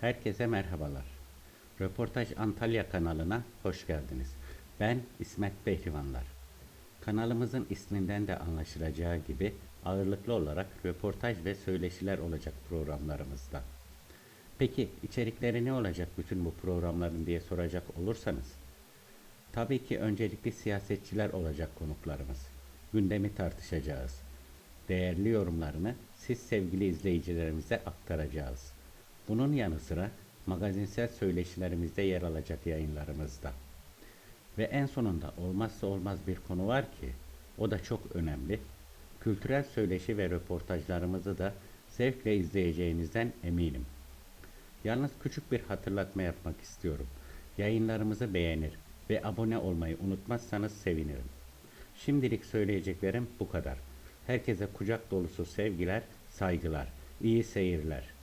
Herkese merhabalar. Röportaj Antalya kanalına hoş geldiniz. Ben İsmet Behrivanlar. Kanalımızın isminden de anlaşılacağı gibi ağırlıklı olarak röportaj ve söyleşiler olacak programlarımızda. Peki içerikleri ne olacak bütün bu programların diye soracak olursanız, tabii ki öncelikli siyasetçiler olacak konuklarımız. Gündemi tartışacağız. Değerli yorumlarını siz sevgili izleyicilerimize aktaracağız. Bunun yanı sıra magazinsel söyleşilerimizde yer alacak yayınlarımızda. Ve en sonunda olmazsa olmaz bir konu var ki o da çok önemli. Kültürel söyleşi ve röportajlarımızı da zevkle izleyeceğinizden eminim. Yalnız küçük bir hatırlatma yapmak istiyorum. Yayınlarımızı beğenir ve abone olmayı unutmazsanız sevinirim. Şimdilik söyleyeceklerim bu kadar. Herkese kucak dolusu sevgiler, saygılar, iyi seyirler.